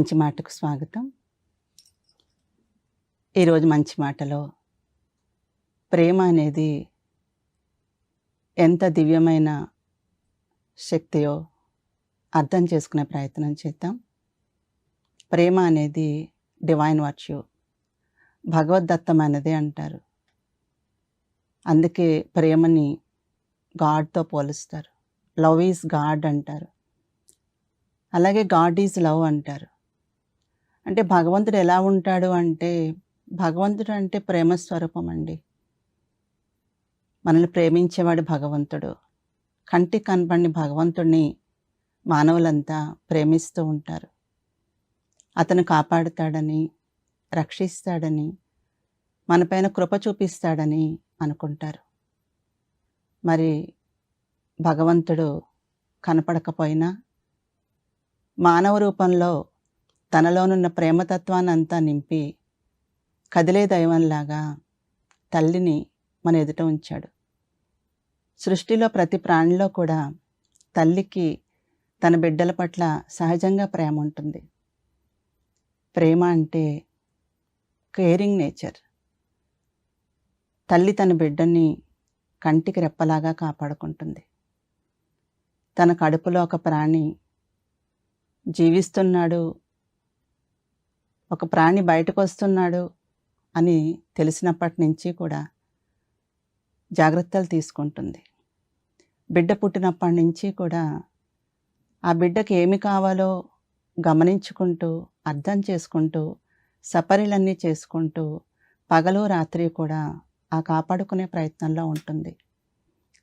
మంచి మాటకు స్వాగతం. ఈరోజు మంచి మాటలో ప్రేమ అనేది ఎంత దివ్యమైన శక్తియో అర్థం చేసుకునే ప్రయత్నం చేద్దాం. ప్రేమ అనేది డివైన్ వర్చ్యూ భగవద్దత్తమైనదే అంటారు. అందుకే ప్రేమని గాడ్తో పోలుస్తారు. లవ్ ఈజ్ గాడ్ అంటారు. అలాగే గాడ్ ఈజ్ లవ్ అంటారు. అంటే భగవంతుడు ఎలా ఉంటాడు అంటే భగవంతుడు అంటే ప్రేమ స్వరూపం అండి మనల్ని ప్రేమించేవాడు భగవంతుడు. కంటికి కనపడిని భగవంతుడిని మానవులంతా ప్రేమిస్తూ ఉంటారు. అతను కాపాడుతాడని రక్షిస్తాడని మనపైన కృప చూపిస్తాడని అనుకుంటారు. మరి భగవంతుడు కనపడకపోయినా మానవ రూపంలో తనలోనున్న ప్రేమతత్వాన్ని అంతా నింపి కదిలే దైవంలాగా తల్లిని మన ఎదుట ఉంచాడు. సృష్టిలో ప్రతి ప్రాణిలో కూడా తల్లికి తన బిడ్డల పట్ల సహజంగా ప్రేమ ఉంటుంది. ప్రేమ అంటే కేరింగ్ నేచర్. తల్లి తన బిడ్డని కంటికి రెప్పలాగా కాపాడుకుంటుంది. తన కడుపులో ఒక ప్రాణి జీవిస్తున్నాడు ఒక ప్రాణి బయటకు వస్తున్నాడు అని తెలిసినప్పటి నుంచి కూడా జాగ్రత్తలు తీసుకుంటుంది. బిడ్డ పుట్టినప్పటి నుంచి కూడా ఆ బిడ్డకి ఏమి కావాలో గమనించుకుంటూ అర్థం చేసుకుంటూ సపరీలన్నీ చేసుకుంటూ పగలు రాత్రి కూడా ఆ కాపాడుకునే ప్రయత్నంలో ఉంటుంది.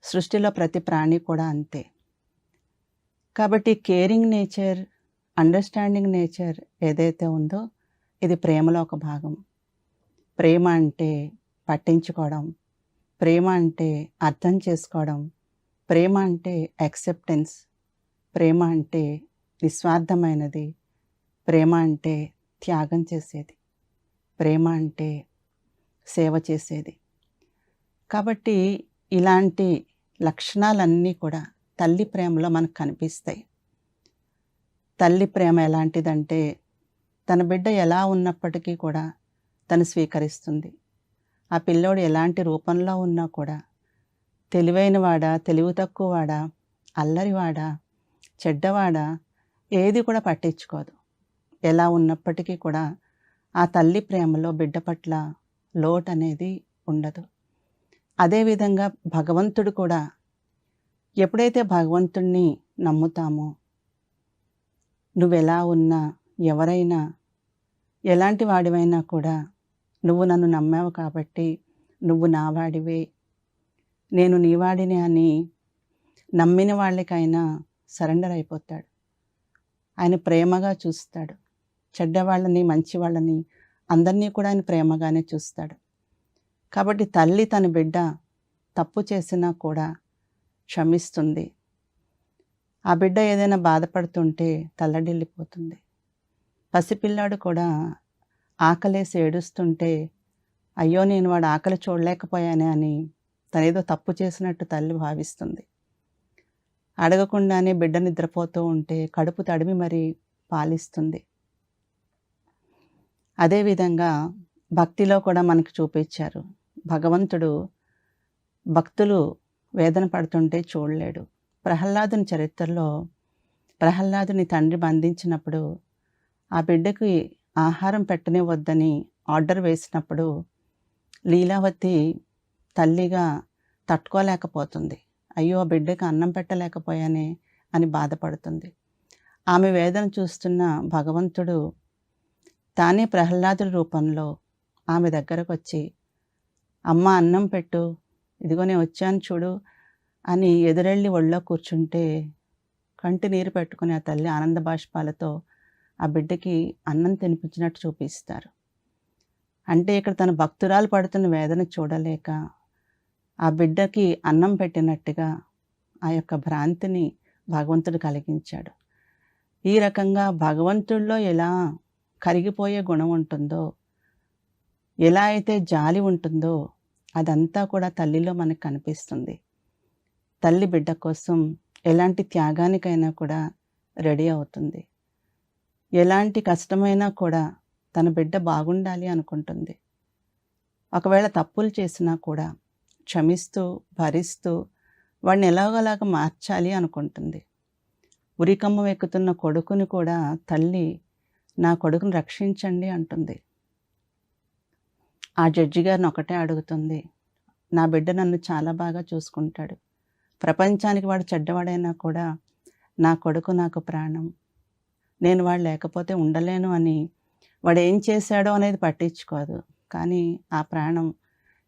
సృష్టిలో ప్రతి ప్రాణి కూడా అంతే. కాబట్టి కేరింగ్ నేచర్ అండర్స్టాండింగ్ నేచర్ ఏదైతే ఉందో ఇది ప్రేమలో ఒక భాగం. ప్రేమ అంటే పట్టించుకోవడం. ప్రేమ అంటే అర్థం చేసుకోవడం. ప్రేమ అంటే యాక్సెప్టెన్స్ ప్రేమ అంటే నిస్వార్థమైనది. ప్రేమ అంటే త్యాగం చేసేది. ప్రేమ అంటే సేవ చేసేది. కాబట్టి ఇలాంటి లక్షణాలన్నీ కూడా తల్లి ప్రేమలో మనకు కనిపిస్తాయి. తల్లి ప్రేమ ఎలాంటిదంటే తన బిడ్డ ఎలా ఉన్నప్పటికీ కూడా తను స్వీకరిస్తుంది. ఆ పిల్లోడు ఎలాంటి రూపంలో ఉన్నా కూడా తెలివైనవాడా తెలివి తక్కువవాడా అల్లరివాడా చెడ్డవాడా ఏది కూడా పట్టించుకోదు. ఎలా ఉన్నప్పటికీ కూడా ఆ తల్లి ప్రేమలో బిడ్డ పట్ల లోటు అనేది ఉండదు. అదేవిధంగా భగవంతుడు కూడా ఎప్పుడైతే భగవంతుణ్ణి నమ్ముతామో నువ్వెలా ఉన్నా ఎవరైనా ఎలాంటి వాడివైనా కూడా నువ్వు నన్ను నమ్మావు కాబట్టి నువ్వు నా వాడివే. నేను నీవాడిని అని నమ్మిన వాళ్ళకైనా సరెండర్ అయిపోతాడు. ఆయన ప్రేమగా చూస్తాడు. చెడ్డవాళ్ళని మంచి వాళ్ళని అందరినీ కూడా ఆయన ప్రేమగానే చూస్తాడు. కాబట్టి తల్లి తన బిడ్డ తప్పు చేసినా కూడా క్షమిస్తుంది. ఆ బిడ్డ ఏదైనా బాధపడుతుంటే తల్లడిల్లిపోతుంది. పసిపిల్లాడు కూడా ఆకలేసి ఏడుస్తుంటే అయ్యో నేను వాడు ఆకలి చూడలేకపోయానే అని తనేదో తప్పు చేసినట్టు తల్లి భావిస్తుంది. అడగకుండానే బిడ్డ నిద్రపోతూ ఉంటే కడుపు తడిమి మరి పాలిస్తుంది. అదేవిధంగా భక్తిలో కూడా మనకు చూపించారు. భగవంతుడు భక్తులు వేదన పడుతుంటే చూడలేడు. ప్రహ్లాదుని చరిత్రలో ప్రహ్లాదుని తండ్రి బంధించినప్పుడు ఆ బిడ్డకి ఆహారం పెట్టనే వద్దని ఆర్డర్ వేసినప్పుడు లీలావతి తల్లిగా తట్టుకోలేకపోతుంది. అయ్యో ఆ బిడ్డకి అన్నం పెట్టలేకపోయానే అని బాధపడుతుంది. ఆమె వేదన చూస్తున్న భగవంతుడు తానే ప్రహ్లాదుడి రూపంలో ఆమె దగ్గరకు వచ్చి అమ్మ అన్నం పెట్టు. ఇదిగో నేను వచ్చాను చూడు అని ఎదురెళ్ళి ఒళ్ళో కూర్చుంటే కంటి నీరు పెట్టుకుని ఆ తల్లి ఆనంద బాష్పాలతో ఆ బిడ్డకి అన్నం తినిపించినట్టు చూపిస్తారు. అంటే ఇక్కడ తన భక్తురాలు పడుతున్న వేదన చూడలేక ఆ బిడ్డకి అన్నం పెట్టినట్టుగా ఆ యొక్క భ్రాంతిని భగవంతుడు కలిగించాడు. ఈ రకంగా భగవంతుడిలో ఎలా కరిగిపోయే గుణం ఉంటుందో ఎలా అయితే జాలి ఉంటుందో అదంతా కూడా తల్లిలో మనకు కనిపిస్తుంది. తల్లి బిడ్డ కోసం ఎలాంటి త్యాగానికైనా కూడా రెడీ అవుతుంది. ఎలాంటి కష్టమైనా కూడా తన బిడ్డ బాగుండాలి అనుకుంటుంది. ఒకవేళ తప్పులు చేసినా కూడా క్షమిస్తూ భరిస్తూ వాడిని ఎలాగోలాగా మార్చాలి అనుకుంటుంది. ఉరికమ్మం ఎక్కుతున్న కొడుకుని కూడా తల్లి నా కొడుకుని రక్షించండి అంటుంది. ఆ జడ్జి గారిని ఒకటే అడుగుతుంది. నా బిడ్డ నన్ను చాలా బాగా చూసుకుంటాడు. ప్రపంచానికి వాడు చెడ్డవాడైనా కూడా నా కొడుకు నాకు ప్రాణం. నేను వాడు లేకపోతే ఉండలేను అని వాడు ఏం చేశాడో అనేది పట్టించుకోదు. కానీ ఆ ప్రాణం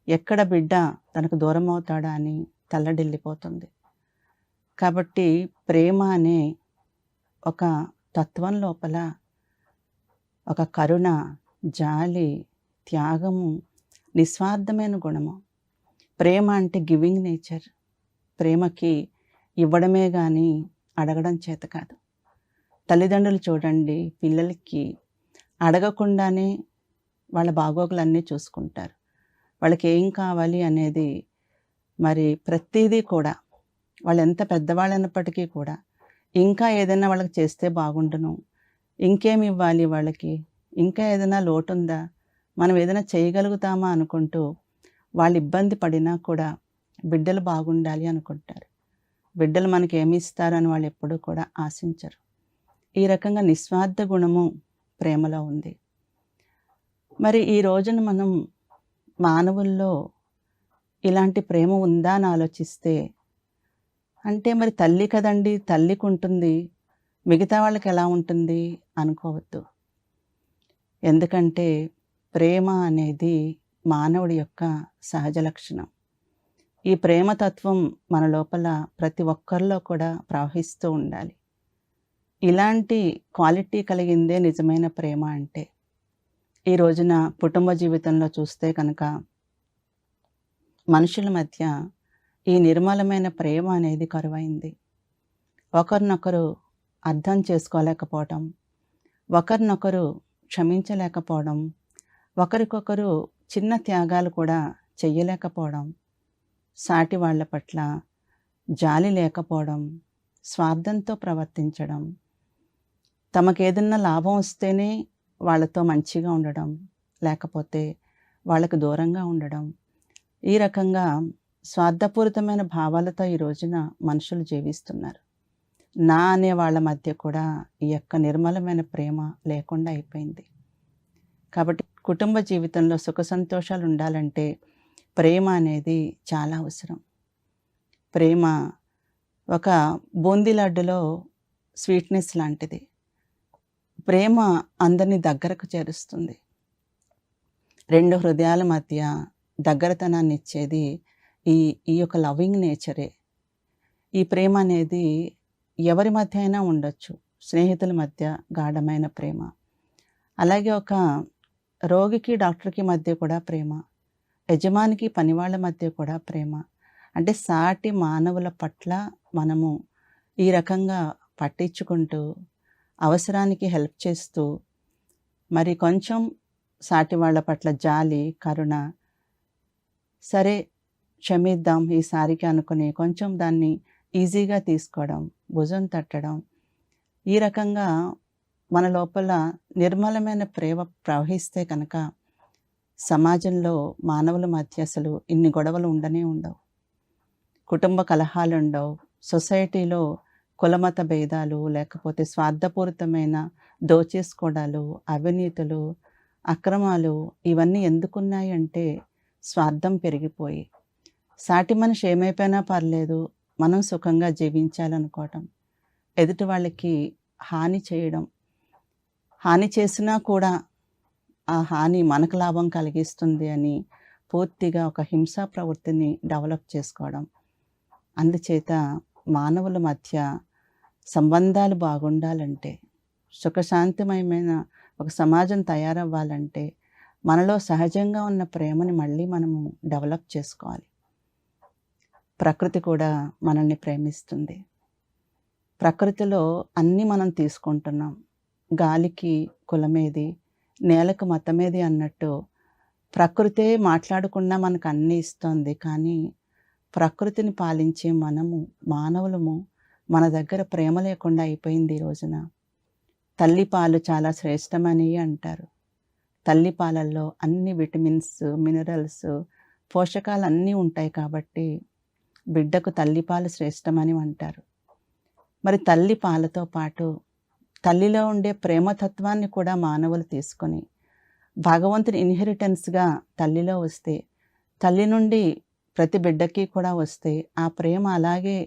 ఎక్కడ బిడ్డ తనకు దూరం అవుతాడా అని తల్లడిల్లిపోతుంది. కాబట్టి ప్రేమ అనే ఒక తత్వం లోపల ఒక కరుణ జాలి త్యాగము నిస్వార్థమైన గుణము. ప్రేమ అంటే గివింగ్ నేచర్. ప్రేమకి ఇవ్వడమే కానీ అడగడం చేత కాదు. తల్లిదండ్రులు చూడండి పిల్లలకి అడగకుండానే వాళ్ళ బాగోగులన్నీ చూసుకుంటారు. వాళ్ళకి ఏం కావాలి అనేది మరి ప్రతిదీ కూడా వాళ్ళు ఎంత పెద్దవాళ్ళైనప్పటికీ కూడా ఇంకా ఏదైనా వాళ్ళకి చేస్తే బాగుండును ఇంకేమి ఇవ్వాలి వాళ్ళకి ఇంకా ఏదైనా లోటు ఉందా మనం ఏదైనా చేయగలుగుతామా అనుకుంటూ వాళ్ళు ఇబ్బంది పడినా కూడా బిడ్డలు బాగుండాలి అనుకుంటారు. బిడ్డలు మనకి ఏమి ఇస్తారని వాళ్ళు ఎప్పుడూ కూడా ఆశించరు. ఈ రకంగా నిస్వార్థ గుణము ప్రేమలో ఉంది. మరి ఈ రోజున మనం మానవుల్లో ఇలాంటి ప్రేమ ఉందా అని ఆలోచిస్తే అంటే మరి తల్లి కదండి తల్లికి ఉంటుంది మిగతా వాళ్ళకి ఎలా ఉంటుంది అనుకోవద్దు. ఎందుకంటే ప్రేమ అనేది మానవుడి యొక్క సహజ లక్షణం. ఈ ప్రేమతత్వం మన లోపల ప్రతి ఒక్కరిలో కూడా ప్రవహిస్తూ ఉండాలి. ఇలాంటి క్వాలిటీ కలిగిందే నిజమైన ప్రేమ అంటే. ఈ రోజున కుటుంబ జీవితంలో చూస్తే కనుక మనుషుల మధ్య ఈ నిర్మలమైన ప్రేమ అనేది కరువైంది. ఒకరినొకరు అర్థం చేసుకోలేకపోవడం ఒకరినొకరు క్షమించలేకపోవడం ఒకరికొకరు చిన్న త్యాగాలు కూడా చెయ్యలేకపోవడం సాటి వాళ్ళ పట్ల జాలి లేకపోవడం స్వార్థంతో ప్రవర్తించడం తమకేదన్నా లాభం వస్తేనే వాళ్ళతో మంచిగా ఉండడం లేకపోతే వాళ్ళకు దూరంగా ఉండడం. ఈ రకంగా స్వార్థపూరితమైన భావాలతో ఈ రోజున మనుషులు జీవిస్తున్నారు. నా అనే వాళ్ళ మధ్య కూడా ఈ యొక్క నిర్మలమైన ప్రేమ లేకుండా అయిపోయింది. కాబట్టి కుటుంబ జీవితంలో సుఖ సంతోషాలు ఉండాలంటే ప్రేమ అనేది చాలా అవసరం. ప్రేమ ఒక బూందీ లడ్డులో స్వీట్నెస్ లాంటిది. ప్రేమ అందరినీ దగ్గరకు చేరుస్తుంది. రెండు హృదయాల మధ్య దగ్గరతనాన్ని ఇచ్చేది ఈ ఈ యొక్క లవింగ్ నేచరే. ఈ ప్రేమ అనేది ఎవరి మధ్య అయినా ఉండొచ్చు. స్నేహితుల మధ్య గాఢమైన ప్రేమ. అలాగే ఒక రోగికి డాక్టర్కి మధ్య కూడా ప్రేమ. యజమానికి పనివాళ్ళ మధ్య కూడా ప్రేమ. అంటే సాటి మానవుల పట్ల మనము ఈ రకంగా పట్టించుకుంటూ అవసరానికి హెల్ప్ చేస్తూ మరి కొంచెం సాటి వాళ్ళ పట్ల జాలి కరుణ సరే క్షమిద్దాం ఈసారికి అనుకుని కొంచెం దాన్ని ఈజీగా తీసుకోవడం భుజం తట్టడం ఈ రకంగా మన లోపల నిర్మలమైన ప్రేమ ప్రవహిస్తే కనుక సమాజంలో మానవుల మధ్య అసలు ఇన్ని గొడవలు ఉండనే ఉండవు. కుటుంబ కలహాలు ఉండవు సొసైటీలో కులమత భేదాలు లేకపోతే స్వార్థపూరితమైన దోచేసుకోవడాలు అవినీతులు అక్రమాలు ఇవన్నీ ఎందుకున్నాయంటే స్వార్థం పెరిగిపోయి. సాటి మనిషి ఏమైపోయినా పర్లేదు మనం సుఖంగా జీవించాలనుకోవటం. ఎదుటి వాళ్ళకి హాని చేయడం. హాని చేసినా కూడా ఆ హాని మనకు లాభం కలిగిస్తుంది అని పూర్తిగా ఒక హింసా ప్రవృత్తిని డెవలప్ చేసుకోవడం. అందుచేత మానవుల మధ్య సంబంధాలు బాగుండాలంటే సుఖశాంతిమయమైన ఒక సమాజం తయారవ్వాలంటే మనలో సహజంగా ఉన్న ప్రేమని మళ్ళీ మనము డెవలప్ చేసుకోవాలి. ప్రకృతి కూడా మనల్ని ప్రేమిస్తుంది. ప్రకృతిలో అన్నీ మనం తీసుకుంటున్నాం. గాలికి కులమేది నేలకు మతమేది అన్నట్టు ప్రకృతే మాట్లాడకుండా మనకు అన్నీ ఇస్తుంది. కానీ ప్రకృతిని పాలించే మనము మానవులము మన దగ్గర ప్రేమ లేకుండా అయిపోయింది ఈ రోజున. తల్లి పాలు చాలా శ్రేష్టమని అంటారు. తల్లి పాలల్లో అన్ని విటమిన్స్ మినరల్స్ పోషకాలు అన్నీ ఉంటాయి కాబట్టి బిడ్డకు తల్లి పాలు శ్రేష్టమని అంటారు. మరి తల్లి పాలతో పాటు తల్లిలో ఉండే ప్రేమతత్వాన్ని కూడా మానవులు తీసుకొని భగవంతుని ఇన్హెరిటెన్స్గా తల్లిలో వస్తే తల్లి నుండి ప్రతి బిడ్డకి కూడా వస్తే ఆ ప్రేమ అలాగే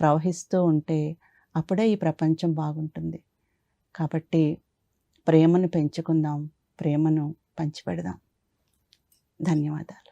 ప్రవహిస్తూ ఉంటే అప్పుడే ఈ ప్రపంచం బాగుంటుంది. కాబట్టి ప్రేమను పెంచుకుందాం ప్రేమను పంచిపెడదాం. ధన్యవాదాలు.